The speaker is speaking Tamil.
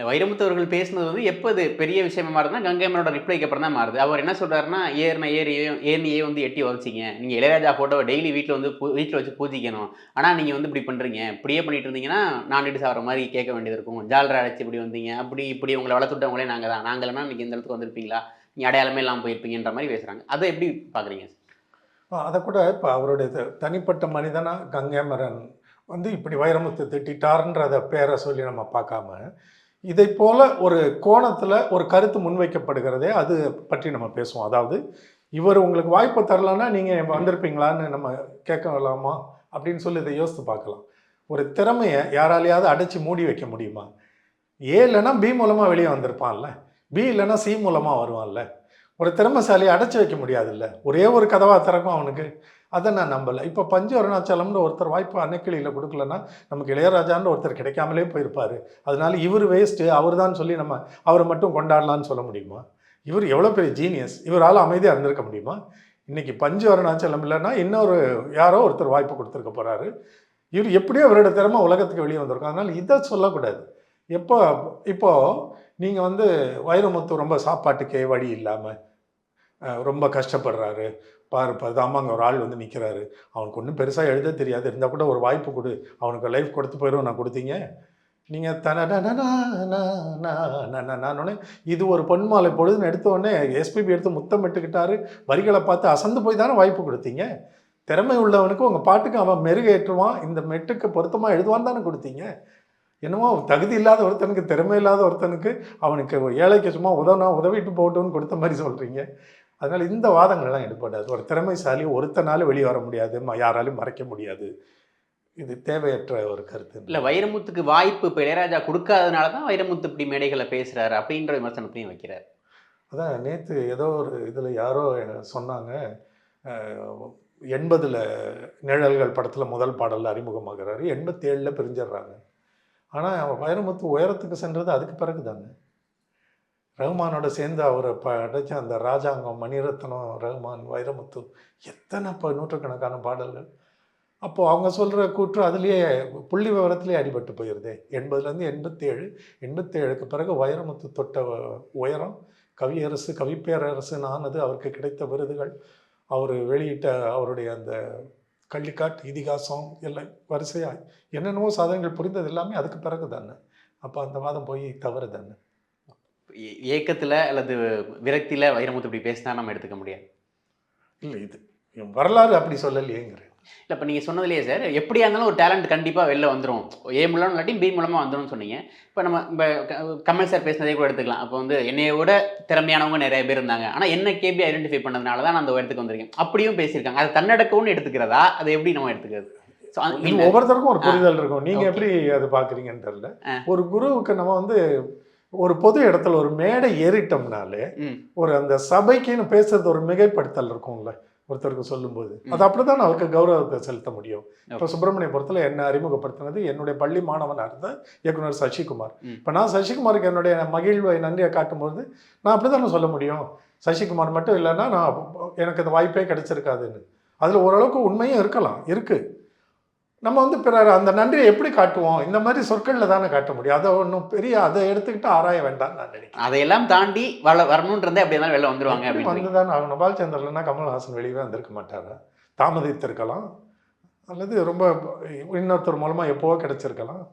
இல்லை வைரமுத்து அவர்கள் பேசினது வந்து எப்போ இது பெரிய விஷயமா மாறுதுன்னா கங்கைமனோட ரிப்ளைக்கு அப்புறம் தான் மாறுது. அவர் என்ன சொல்கிறாருன்னா ஏறின ஏறி ஏர்னியே வந்து எட்டி வச்சிங்க நீங்கள் இளையராஜா ஃபோட்டோவை டெய்லி வீட்டில் வந்து வீட்டில் வச்சு பூஜிக்கணும். ஆனால் நீங்கள் வந்து இப்படி பண்ணுறீங்க இப்படியே பண்ணிட்டு இருந்தீங்கன்னா நான்ட்டு சாப்பிட்ற மாதிரி கேட்க வேண்டியது இருக்கும். ஜாலரை அழைச்சி இப்படி வந்தீங்க. அப்படி இப்படி உங்களை வளர்த்துட்டவங்களே நாங்கள் தான். நாங்களாம் இன்றைக்கி நீங்கள் இந்த இடத்துக்கு வந்திருப்பீங்களா? நீங்கள் அடையாளமே இல்லாமல் போயிருப்பீங்கன்ற மாதிரி பேசுகிறாங்க அதை எப்படி பார்க்குறீங்க? அதை கூட இப்போ அவருடைய த- தனிப்பட்ட மனிதனாக கங்கைமரன் வந்து இப்படி வைரமுத்து திட்டார்ன்றத பேரை சொல்லி நம்ம பார்க்காம இதை போல ஒரு கோணத்தில் ஒரு கருத்து முன்வைக்கப்படுகிறதே அது பற்றி நம்ம பேசுவோம். அதாவது இவர் உங்களுக்கு வாய்ப்பு தரலன்னா நீங்கள் வந்திருப்பீங்களான்னு நம்ம கேட்கலாமா? அப்படின்னு சொல்லி இதை யோசித்து பார்க்கலாம். ஒரு திறமையை யாராலையாவது அடைச்சி மூடி வைக்க முடியுமா? ஏ இல்லைன்னா பி மூலமாக வெளியே வந்திருப்பான்ல. பி இல்லைன்னா சி மூலமாக வருவான்ல. ஒரு திறமைசாலியை அடைச்சி வைக்க முடியாதுல்ல. ஒரே ஒரு கதவாக திறக்கும் அவனுக்கு. அதை நான் நம்பலை. இப்போ பஞ்சு அருணாச்சலம்னு ஒருத்தர் வாய்ப்பு அன்னைக்கிளியில் கொடுக்கலன்னா நமக்கு இளையராஜான்னு ஒருத்தர் கிடைக்காமலே போயிருப்பார். அதனால இவர் வேஸ்ட்டு அவர் தான் சொல்லி நம்ம அவரை மட்டும் கொண்டாடலான்னு சொல்ல முடியுமா? இவர் எவ்வளோ பெரிய ஜீனியஸ் இவரால் அமைதியாக இருந்திருக்க முடியுமா? இன்றைக்கி பஞ்சு அருணாச்சலம் இல்லைன்னா இன்னொரு யாரோ ஒருத்தர் வாய்ப்பு கொடுத்துருக்க போகிறாரு இவர் எப்படியோ அவரோட திறமை உலகத்துக்கு வெளியே வந்திருக்கும். அதனால் இதை சொல்லக்கூடாது. எப்போ இப்போது நீங்கள் வந்து வைரமுத்து ரொம்ப சாப்பாட்டுக்கே வழி இல்லாமல் ரொம்ப கஷ்டப்படுறாரு. பாரு பதாம அங்கே ஒரு ஆள் வந்து நிற்கிறாரு அவனுக்கு ஒன்றும் பெருசாக எழுத தெரியாது. இருந்தால் கூட ஒரு வாய்ப்பு கொடு. அவனுக்கு லைஃப் கொடுத்து போயிடும் நான் கொடுத்தீங்க. நீங்கள் தன இது ஒரு பொன்மாலை பொழுதுன்னு எடுத்தோடனே எஸ்பிபி எடுத்து முத்தம் இட்டுக்கிட்டாரு. வரிகளை பார்த்து அசந்து போய் தானே வாய்ப்பு கொடுத்தீங்க. திறமை உள்ளவனுக்கு உங்கள் பாட்டுக்கு அவன் மெருகேற்றுவான். இந்த மெட்டுக்கு பொருத்தமாக எழுதுவான்னு தானே கொடுத்தீங்க. என்னமோ தகுதி இல்லாத ஒருத்தனுக்கு திறமை இல்லாத ஒருத்தனுக்கு அவனுக்கு ஏழைக்கு சும்மா உதவினா உதவிட்டு போகட்டும்னு கொடுத்த மாதிரி சொல்கிறீங்க அதனால் இந்த வாதங்கள்லாம் எடுப்படாது ஒரு திறமைசாலி ஒருத்தனால வெளியே வர முடியாது ம- யாராலையும் மறைக்க முடியாது. இது தேவையற்ற ஒரு கருத்து இல்லை வைரமுத்துக்கு வாய்ப்பு இப்போ இளையராஜா கொடுக்காதனால தான் வைரமுத்து இப்படி மேடைகளை பேசுறாரு அப்படின்ற விமர்சனத்தையும் வைக்கிறார். அதான் நேற்று ஏதோ ஒரு இதில் யாரோ சொன்னாங்க எண்பதில் நிழல்கள் படத்தில் முதல் பாடலில் அறிமுகமாகிறாரு எண்பத்தி ஏழில் பிரிஞ்சிடுறாங்க ஆனால் வைரமுத்து உயரத்துக்கு சென்றது அதுக்கு பிறகு தானே ரகுமானோட சேர்ந்து அவரை படைச்ச அந்த ராஜாங்கம் மணிரத்னம் ரகுமான் வைரமுத்து எத்தனை இப்போ நூற்றுக்கணக்கான பாடல்கள். அப்போது அவங்க சொல்கிற கூற்று அதுலேயே புள்ளி விவரத்திலே அடிபட்டு போயிடுது எண்பதுலேருந்து எண்பத்தேழு எண்பத்தேழுக்கு பிறகு வைரமுத்து தொட்ட உயரம் கவியரசு கவிப்பேரரசுன்னு ஆனது அவருக்கு கிடைத்த விருதுகள். அவர் வெளியிட்ட அவருடைய அந்த கள்ளிக்காட் இதிகாசம் எல்லாம் வரிசையாக என்னென்னவோ சாதனைகள் புரிந்தது எல்லாமே அதுக்கு பிறகு தானே அப்போ அந்த வாதம் போய் தவறு தானே ஏக்கத்துல அல்லது விரக்தியில வைரமுத்து இப்படி பேசினா நம்ம எடுத்துக்க முடியாது. இல்லை இது வரலாறு அப்படி சொல்லலையேங்கிறேன் இல்லை இப்போ நீங்கள் சொன்னதுலேயே சார். எப்படியா இருந்தாலும் ஒரு டேலண்ட் கண்டிப்பாக வெளில வந்துடும் ஏ மூலம் இல்லாட்டி பி மூலமாக வந்துரும்னு சொன்னீங்க. இப்போ நம்ம இப்போ கமல் சார் பேசினதே கூட எடுத்துக்கலாம். அப்போ வந்து என்னைய விட திறமையானவங்க நிறைய பேர் இருந்தாங்க. ஆனால் என்ன கேபி ஐடென்டிஃபை பண்ணதுனால தான் நான் அந்த இடத்துக்கு வந்திருக்கேன். அப்படியும் பேசியிருக்காங்க. அது தன்னடக்கம்னு எடுத்துக்கிறதா? அதை எப்படி நம்ம எடுத்துக்கிறது? ஒவ்வொருத்தருக்கும் ஒரு புரிதல் இருக்கும். நீங்க Okay. எப்படி அது பாக்குறீங்கன்னு தெரியல. ஒரு குருவுக்கு நம்ம வந்து ஒரு பொது இடத்துல ஒரு மேடை ஏறிட்டோம்னாலே ஒரு அந்த சபைக்குன்னு பேசுறது ஒரு மிகைப்படுத்தல் இருக்கும்ல ஒருத்தருக்கு சொல்லும்போது. அது அப்படிதான் அவருக்கு கௌரவத்தை செலுத்த முடியும். இப்போ சுப்பிரமணிய புரத்தில் என்ன அறிமுகப்படுத்தினது என்னுடைய பள்ளி மாணவனாக இருந்த இயக்குனர் சசிகுமார். இப்போ நான் சசிகுமாருக்கு என்னுடைய மகிழ்வை நன்றியை காட்டும்போது நான் அப்படி தானே சொல்ல முடியும்? சசிகுமார் மட்டும் இல்லைன்னா நான் எனக்கு அந்த வாய்ப்பே கிடைச்சிருக்காதுன்னு. அதில் ஓரளவுக்கு உண்மையும் இருக்கலாம் இருக்கு. நம்ம வந்து பிறர் அந்த நன்றியை எப்படி காட்டுவோம்? இந்த மாதிரி சொற்களில் தானே காட்ட முடியும். அதை ஒன்றும் பெரிய அதை எடுத்துக்கிட்டு ஆராய வேண்டாம் நான் நினைக்கிறேன். அதையெல்லாம் தாண்டி வள வரணுன்றதே அப்படி இருந்தாலும் வெளில வந்துருவாங்க அப்படின்னு வந்துதான் ஆகணும்? பாலச்சந்திரன்னா கமல்ஹாசன் வெளியவே வந்திருக்க மாட்டாரா. தாமதித்திருக்கலாம். அல்லது ரொம்ப இன்னொருத்தர் மூலமா எப்போவோ கிடைச்சிருக்கலாம்.